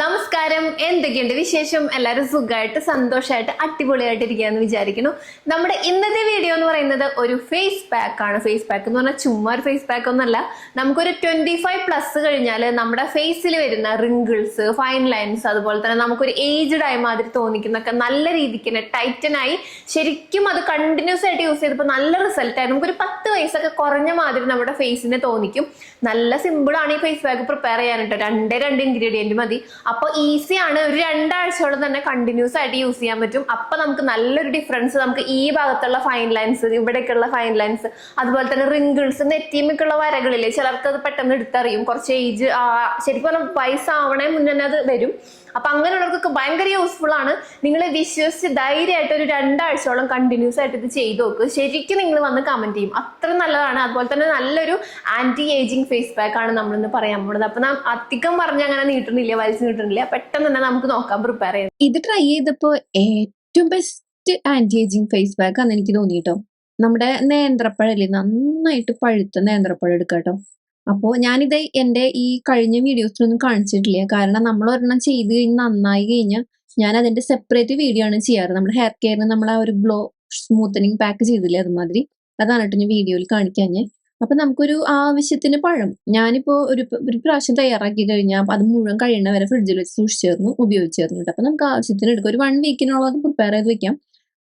നമസ്കാരം. എന്തൊക്കെയുണ്ട് വിശേഷം? എല്ലാവരും സുഖമായിട്ട് സന്തോഷമായിട്ട് അടിപൊളിയായിട്ട് ഇരിക്കുകയെന്ന് വിചാരിക്കുന്നു. നമ്മുടെ ഇന്നത്തെ വീഡിയോ എന്ന് പറയുന്നത് ഒരു ഫേസ് പാക്ക് ആണ്. ഫേസ് പാക്ക് എന്ന് പറഞ്ഞാൽ ചുമ്മാ ഒരു ഫേസ് പാക്ക് ഒന്നല്ല നമുക്കൊരു ട്വന്റി ഫൈവ് പ്ലസ് കഴിഞ്ഞാൽ നമ്മുടെ ഫേസിൽ വരുന്ന റിങ്കിൾസ് ഫൈൻ ലൈൻസ് അതുപോലെ തന്നെ നമുക്കൊരു ഏജ്ഡ് ആയ മാതിരി തോന്നിക്കുന്നൊക്കെ നല്ല രീതിക്ക് തന്നെ ആയി ശരിക്കും അത് കണ്ടിന്യൂസ് ആയിട്ട് യൂസ് ചെയ്തപ്പോൾ നല്ല റിസൾട്ട് ആയി. നമുക്കൊരു പത്ത് വയസ്സൊക്കെ കുറഞ്ഞ മാതിരി നമ്മുടെ ഫേസിനെ തോന്നിക്കും. നല്ല സിമ്പിൾ ആണ് ഈ ഫേസ് പാക്ക് പ്രിപ്പയർ ചെയ്യാനായിട്ട് രണ്ടേ രണ്ട് ഇൻഗ്രീഡിയന്റ് മതി. അപ്പോൾ ഈസി ആണ്. ഒരു രണ്ടാഴ്ചയോളം തന്നെ കണ്ടിന്യൂസ് ആയിട്ട് യൂസ് ചെയ്യാൻ പറ്റും. അപ്പൊ നമുക്ക് നല്ലൊരു ഡിഫറൻസ് നമുക്ക് ഈ ഭാഗത്തുള്ള ഫൈൻ ലൈൻസ് ഇവിടേക്കുള്ള ഫൈൻ ലൈൻസ് അതുപോലെ തന്നെ റിങ്കിൾസ് നെറ്റിമൊക്കെയുള്ള വരകളില്ലേ? ചിലർക്ക് അത് പെട്ടെന്ന് എടുത്തറിയും. കുറച്ച് ഏജ് ശരിക്കും പറഞ്ഞാൽ വയസ്സാവണേ മുന്നേ അത് വരും. അപ്പൊ അങ്ങനെയുള്ളവർക്കൊക്കെ ഭയങ്കര യൂസ്ഫുൾ ആണ്. നിങ്ങൾ വിശ്വസിച്ച് ധൈര്യമായിട്ട് ഒരു രണ്ടാഴ്ചയോളം കണ്ടിന്യൂസ് ആയിട്ട് ഇത് ചെയ്തു നോക്ക്. ശരിക്കും നിങ്ങൾ വന്ന് കമന്റ് ചെയ്യും. അത്ര നല്ലതാണ്. അതുപോലെ തന്നെ നല്ലൊരു ആന്റി ഏജിങ് ഫേസ് പാക്ക് ആണ് നമ്മളിന്ന് പറയാൻ പോകുന്നത് അപ്പൊ അധികം പറഞ്ഞ് അങ്ങനെ നീട്ടുന്നില്ല. വലിച്ചു നീട്ടുന്നില്ല പെട്ടെന്ന് തന്നെ നമുക്ക് നോക്കാൻ പ്രിപ്പയർ ചെയ്യാം. ഇത് ട്രൈ ചെയ്തപ്പോ ഏറ്റവും best anti ageing face pack ആണ് എനിക്ക് തോന്നിട്ടോ നമ്മുടെ നേന്ത്രപ്പഴല്ലേ നന്നായിട്ട് പഴുത്ത നേന്ത്രപ്പഴം എടുക്കാട്ടോ. കേട്ടോ അപ്പോൾ ഞാനിത് എന്റെ ഈ കഴിഞ്ഞ വീഡിയോസിലൊന്നും കാണിച്ചിട്ടില്ല. കാരണം നമ്മൾ ഒരെണ്ണം ചെയ്ത് കഴിഞ്ഞ് നന്നായി കഴിഞ്ഞാൽ ഞാൻ അതിന്റെ സെപ്പറേറ്റ് വീഡിയോ ആണ് ചെയ്യാറ്. നമ്മുടെ ഹെയർ കെയറിന് നമ്മൾ ആ ഒരു ഗ്ലോ സ്മൂത്തനിങ് പാക്ക് ചെയ്തില്ലേ അതുമാതിരി. അതാണ് കേട്ടോ ഞാൻ വീഡിയോയിൽ കാണിക്കാഞ്ഞ്. അപ്പൊ നമുക്കൊരു ആവശ്യത്തിന് പഴം. ഞാനിപ്പോ ഒരു ഒരു പ്രാവശ്യം തയ്യാറാക്കി കഴിഞ്ഞാൽ അത് മുഴുവൻ കഴിയുന്ന വരെ ഫ്രിഡ്ജിൽ വെച്ച് സൂക്ഷിച്ചേർന്നു ഉപയോഗിച്ചേർന്നു അപ്പൊ നമുക്ക് ആവശ്യത്തിന് എടുക്കാം. ഒരു വൺ വീക്കിനുള്ളത് പ്രിപ്പയർ ചെയ്ത് വെക്കാം.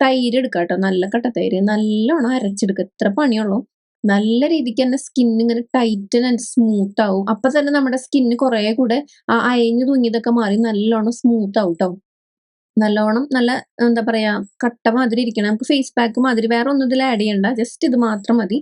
തൈര് എടുക്കാം കേട്ടോ നല്ല കട്ട തൈര്. നല്ലോണം അരച്ചെടുക്കുക എത്ര പണിയുള്ളൂ. നല്ല രീതിക്ക് തന്നെ സ്കിൻ ഇങ്ങനെ ടൈറ്റ് ആൻഡ് സ്മൂത്ത് ആവും. അപ്പൊ തന്നെ നമ്മുടെ സ്കിന്ന് കുറെ കൂടെ ആ അയഞ്ഞു തൂങ്ങിയതൊക്കെ മാറി നല്ലോണം സ്മൂത്ത് ആവും കേട്ടോ നല്ലോണം നല്ല എന്താ പറയാ കട്ട മാതിരി ഇരിക്കണം. നമുക്ക് ഫേസ് പാക്ക് മാതിരി വേറെ ഒന്നും ഇതിൽ ആഡ് ചെയ്യണ്ട. ജസ്റ്റ് ഇത് മാത്രം മതി.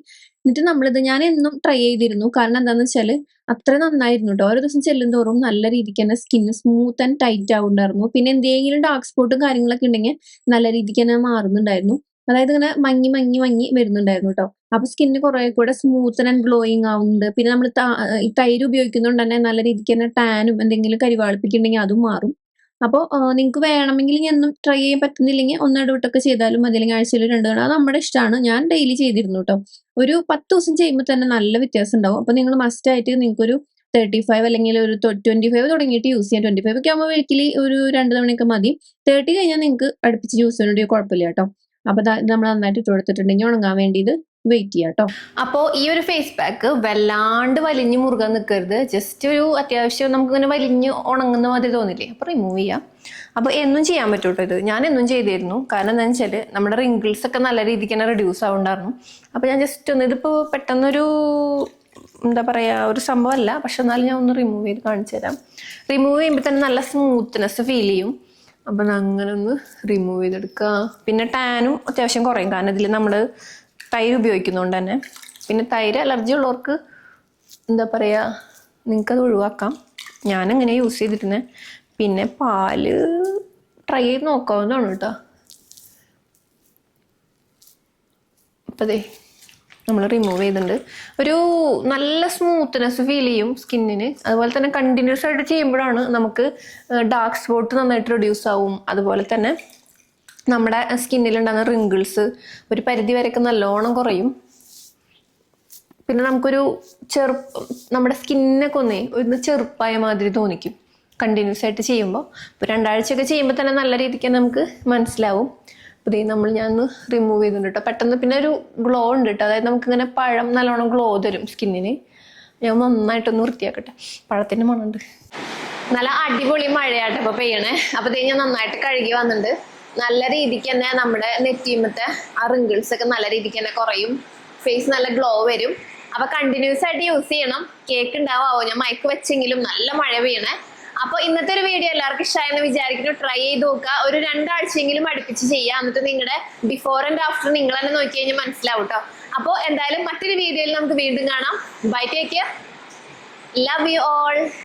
എന്നിട്ട് നമ്മളിത് ഞാൻ എന്നും ട്രൈ ചെയ്തിരുന്നു. കാരണം എന്താന്ന് വെച്ചാൽ അത്ര നന്നായിരുന്നു കേട്ടോ ഓരോ ദിവസം ചെല്ലും തോറും നല്ല രീതിക്ക് തന്നെ സ്കിന്ന് സ്മൂത്ത് ആൻഡ് ടൈറ്റ് ആവുന്നുണ്ടായിരുന്നു. പിന്നെ എന്തെങ്കിലും ഡാർക്ക് സ്പോട്ടും കാര്യങ്ങളൊക്കെ ഉണ്ടെങ്കിൽ നല്ല രീതിക്ക് തന്നെ മാറുന്നുണ്ടായിരുന്നു. അതായത് ഇങ്ങനെ മങ്ങി മങ്ങി മങ്ങി വരുന്നുണ്ടായിരുന്നു കേട്ടോ അപ്പൊ സ്കിന്ന് കുറെ കൂടെ സ്മൂത്ത് ആൻഡ് ഗ്ലോയിങ് ആവുന്നുണ്ട്. പിന്നെ നമ്മൾ തൈര് ഉപയോഗിക്കുന്നതുകൊണ്ട് തന്നെ നല്ല രീതിക്ക് തന്നെ ടാനും എന്തെങ്കിലും കരിവാളിപ്പിക്കുന്നുണ്ടെങ്കിൽ അതും മാറും. അപ്പോൾ നിങ്ങൾക്ക് വേണമെങ്കിൽ ഇനി എന്നും ട്രൈ ചെയ്യാൻ പറ്റുന്നില്ലെങ്കിൽ ഒന്നിടവിട്ടൊക്കെ ചെയ്താലും മതി. അല്ലെങ്കിൽ ആഴ്ചയിൽ രണ്ട് തവണ. അത് നമ്മുടെ ഇഷ്ടമാണ് ഞാൻ ഡെയിലി ചെയ്തിരുന്നു കേട്ടോ ഒരു പത്ത് ദിവസം ചെയ്യുമ്പോൾ തന്നെ നല്ല വ്യത്യാസം ഉണ്ടാവും. അപ്പോൾ നിങ്ങൾ മസ്റ്റ് ആയിട്ട് നിങ്ങൾക്കൊരു തേർട്ടി ഫൈവ് അല്ലെങ്കിൽ ഒരു ട്വന്റി ഫൈവ് തുടങ്ങിയിട്ട് യൂസ് ചെയ്യാം. ട്വന്റി ഫൈവ് ഒക്കെ ആകുമ്പോൾ വീക്കിലി ഒരു രണ്ട് തവണയൊക്കെ മതി. തേർട്ടി കഴിഞ്ഞാൽ നിങ്ങൾക്ക് അടുപ്പിച്ച് യൂസ് ചെയ്യാൻ കുഴപ്പമില്ല കേട്ടോ അപ്പോൾ നമ്മൾ നന്നായിട്ട് ഇട്ട് കൊടുത്തിട്ടുണ്ടെങ്കിൽ ഉണങ്ങാൻ വേണ്ടി ഇത് വെയിറ്റ് ചെയ്യാം കേട്ടോ അപ്പോൾ ഈ ഒരു ഫേസ് പാക്ക് വല്ലാണ്ട് വലിഞ്ഞു മുറുകാൻ നിൽക്കരുത് ജസ്റ്റ് ഒരു അത്യാവശ്യം നമുക്കിങ്ങനെ വലിഞ്ഞ് ഉണങ്ങുന്ന മാതിരി തോന്നില്ലേ? അപ്പോൾ റിമൂവ് ചെയ്യാം. അപ്പോൾ എന്നും ചെയ്യാൻ പറ്റൂട്ടോ ഇത്? ഞാൻ എന്നും ചെയ്തിരുന്നു. കാരണം എന്താണെന്ന് വെച്ചാൽ നമ്മുടെ റിങ്കിൾസ് ഒക്കെ നല്ല രീതിക്ക് തന്നെ റെഡ്യൂസ് ആവുണ്ടായിരുന്നു. അപ്പോൾ ഞാൻ ജസ്റ്റ് ഒന്ന് ഇതിപ്പോൾ പെട്ടെന്നൊരു എന്താ പറയുക ഒരു സംഭവമല്ല. പക്ഷെ എന്നാലും ഞാൻ ഒന്ന് റിമൂവ് ചെയ്ത് കാണിച്ചു തരാം. റിമൂവ് ചെയ്യുമ്പോൾ തന്നെ നല്ല സ്മൂത്ത്നെസ് ഫീൽ ചെയ്യും. അപ്പം അങ്ങനെ ഒന്ന് റിമൂവ് ചെയ്തെടുക്കുക പിന്നെ ടാനും അത്യാവശ്യം കുറയും. കാരണം ഇതിൽ നമ്മൾ തൈര് ഉപയോഗിക്കുന്നതുകൊണ്ട് തന്നെ. പിന്നെ തൈര് അലർജി ഉള്ളവർക്ക് എന്താ പറയുക നിങ്ങൾക്കത് ഒഴിവാക്കാം. ഞാനങ്ങനെ യൂസ് ചെയ്തിരുന്നത് പിന്നെ പാൽ ട്രൈ ചെയ്ത് നോക്കാവുന്നതാണ് കേട്ടോ. അപ്പതേ നമ്മൾ റിമൂവ് ചെയ്തിട്ടുണ്ട്. ഒരു നല്ല സ്മൂത്ത്നെസ് ഫീൽ ചെയ്യും സ്കിന്നിന് അതുപോലെ തന്നെ കണ്ടിന്യൂസ് ആയിട്ട് ചെയ്യുമ്പോഴാണ് നമുക്ക് ഡാർക്ക് സ്പോട്ട് നന്നായിട്ട് റെഡ്യൂസ് ആവും. അതുപോലെ തന്നെ നമ്മുടെ സ്കിന്നിലുണ്ടാകുന്ന റിങ്കിൾസ് ഒരു പരിധി വരെയൊക്കെ നല്ലോണം കുറയും. പിന്നെ നമുക്കൊരു ചെറുപ്പ് നമ്മുടെ സ്കിന്നൊക്കെ ഒന്നേ ഒന്ന് ചെറുപ്പായ മാതിരി തോന്നിക്കും. കണ്ടിന്യൂസ് ആയിട്ട് ചെയ്യുമ്പോൾ ഇപ്പോൾ രണ്ടാഴ്ചയൊക്കെ ചെയ്യുമ്പോൾ തന്നെ നല്ല രീതിക്ക് നമുക്ക് മനസ്സിലാവും. അപ്പോൾ ഇതേ നമ്മൾ ഞാൻ ഒന്ന് റിമൂവ് ചെയ്തിട്ടുണ്ട് കേട്ടോ പെട്ടെന്ന് പിന്നെ ഒരു ഗ്ലോ ഉണ്ട് കേട്ടോ അതായത് നമുക്കിങ്ങനെ പഴം നല്ലോണം ഗ്ലോ തരും സ്കിന്നിന്. ഞാൻ നന്നായിട്ടൊന്ന് വൃത്തിയാക്കട്ടെ. പഴത്തിന്റെ മണമുണ്ട്. നല്ല അടിപൊളി മഴയാട്ടോ ഇപ്പോൾ പെയ്യണേ. അപ്പോൾ ഇതേ ഞാൻ നന്നായിട്ട് കഴുകി വന്നിട്ടുണ്ട്. നല്ല രീതിക്ക് തന്നെ നമ്മുടെ നെറ്റിമത്തെ ആ റിങ്കിൾസ് ഒക്കെ നല്ല രീതിക്ക് തന്നെ കുറയും. ഫേസ് നല്ല ഗ്ലോ വരും. അപ്പൊ കണ്ടിന്യൂസ് ആയിട്ട് യൂസ് ചെയ്യണം. കേക്ക് ഉണ്ടാവോ ഞാൻ മയക്ക് വെച്ചെങ്കിലും നല്ല മഴ പെയ്യണേ. അപ്പൊ ഇന്നത്തെ ഒരു വീഡിയോ എല്ലാവർക്കും ഇഷ്ടമായെന്ന് വിചാരിക്കുന്നു. ട്രൈ ചെയ്ത് നോക്കുക. ഒരു രണ്ടാഴ്ചയെങ്കിലും അടുപ്പിച്ച് ചെയ്യുക. എന്നിട്ട് നിങ്ങളുടെ ബിഫോർ ആൻഡ് ആഫ്റ്റർ നിങ്ങൾ തന്നെ നോക്കി കഴിഞ്ഞാൽ മനസ്സിലാവും കേട്ടോ അപ്പോൾ എന്തായാലും മറ്റൊരു വീഡിയോയിൽ നമുക്ക് വീണ്ടും കാണാം. Bye take care love you all